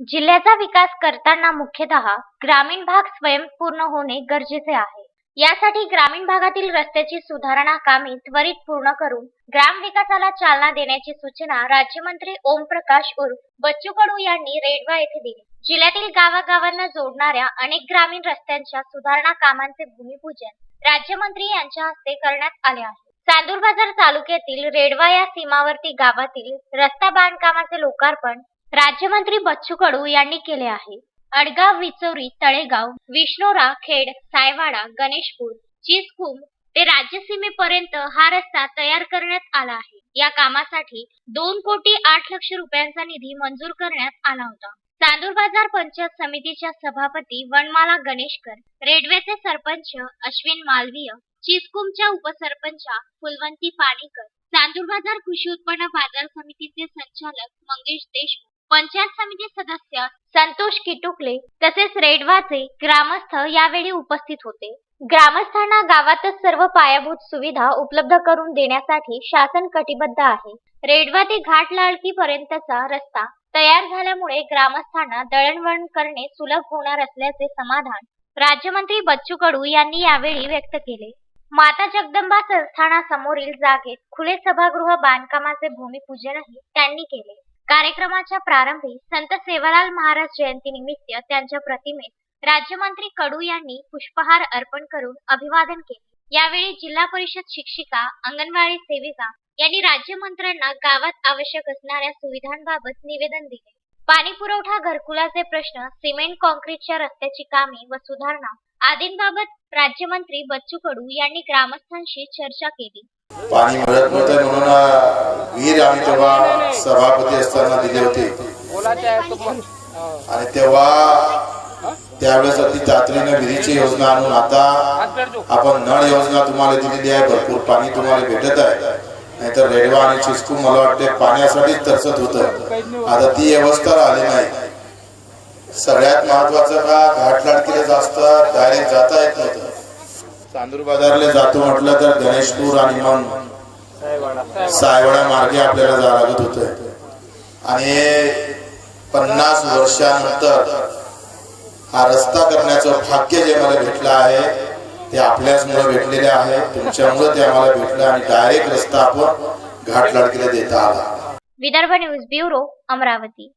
जिल्ह्याचा विकास करताना मुख्यतः ग्रामीण भाग स्वयंपूर्ण होणे गरजेचे आहे. यासाठी ग्रामीण भागातील रस्त्याची सुधारणा कामे त्वरित पूर्ण करून ग्राम विकासाला चालना देण्याची सूचना राज्यमंत्री ओमप्रकाश उर्फ बच्चू कडू यांनी रेडवा येथे दिली. जिल्ह्यातील गावागावांना जोडणाऱ्या अनेक ग्रामीण रस्त्यांच्या सुधारणा कामांचे भूमिपूजन राज्यमंत्री यांच्या हस्ते करण्यात आले आहे. चांदूर बाजार तालुक्यातील रेडवा या सीमावर्ती गावातील रस्ता बांधकामाचे लोकार्पण राज्यमंत्री बच्चू कडू यांनी केले आहे. अडगाव विचोरी तळेगाव विष्णोरा खेड सायवाडा गणेशपूर चिसकुम ते राज्यसीमेपर्यंत हा रस्ता तयार करण्यात आला आहे. या कामासाठी दोन कोटी आठ लक्ष रुपयांचा निधी मंजूर करण्यात आला होता. चांदूर बाजार पंचायत समितीच्या सभापती वनमाला गणेशकर रेडवेचे सरपंच अश्विन मालवीय चिसकुमच्या उपसरपंचा फुलवंती पाणीकर चांदूर बाजार कृषी उत्पन्न बाजार समितीचे संचालक मंगेश देशमुख पंचायत समिती सदस्य संतोष किटुकले तसेच रेडवाचे ग्रामस्थ यावेळी उपस्थित होते. ग्रामस्थांना गावातच सर्व पायाभूत सुविधा उपलब्ध करून देण्यासाठी शासन कटिबद्ध आहे. रेडवा ते घाट लाळकी पर्यंतचा रस्ता तयार झाल्यामुळे ग्रामस्थांना दळणवळण करणे सुलभ होणार असल्याचे समाधान राज्यमंत्री बच्चू कडू यांनी यावेळी व्यक्त केले. माता जगदंबा संस्थानासमोरील जागेत खुले सभागृह बांधकामाचे भूमिपूजनही त्यांनी केले. कार्यक्रमाच्या प्रारंभी संत सेवालाल महाराज जयंती निमित्त त्यांच्या प्रतिमेत राज्यमंत्री कडू यांनी पुष्पहार अर्पण करून अभिवादन केले. यावेळी जिल्हा परिषद शिक्षिका अंगणवाडी सेविका यांनी राज्यमंत्र्यांना गावात आवश्यक असणाऱ्या सुविधांबाबत निवेदन दिले. पाणी पुरवठा घरकुलाचे प्रश्न सिमेंट कॉन्क्रीटच्या रस्त्याची कामे व सुधारणा आदींबाबत राज्यमंत्री बच्चू कडू यांनी ग्रामस्थांशी चर्चा केली. पाणी मिळत म्हणून अं, विहीर आम्ही तेव्हा सभापती असताना दिली होती. आणि तेव्हा त्यावेळेस अति तातडीने विहिरीची योजना आणून आता आपण नळ योजना तुम्हाला दिलेली आहे. भरपूर पाणी तुम्हाला भेटत आहे. नाहीतर रेडवा आणि चिस्कू मला वाटते पाण्यासाठीच तरसत होतं. आता ती व्यवस्था आली नाही. सगळ्यात महत्वाचं का? घाटलाटकीला जास्त डायरेक्ट जाता येत नव्हतं. चांदूर बाजारला जातो म्हटलं तर गणेशपूर आणि मग सायवाडा मार्गे आपल्याला जावं लागत होत. आणि पन्नास वर्षानंतर हा रस्ता करण्याचं भाग्य जे मला भेटलं आहे ते आपल्याचमुळे भेटलेले आहे. तुमच्यामुळे ते आम्हाला भेटलं आणि डायरेक्ट रस्ता आपण घाटलाटकीला देता आला. Vidarbha news bureau Amravati.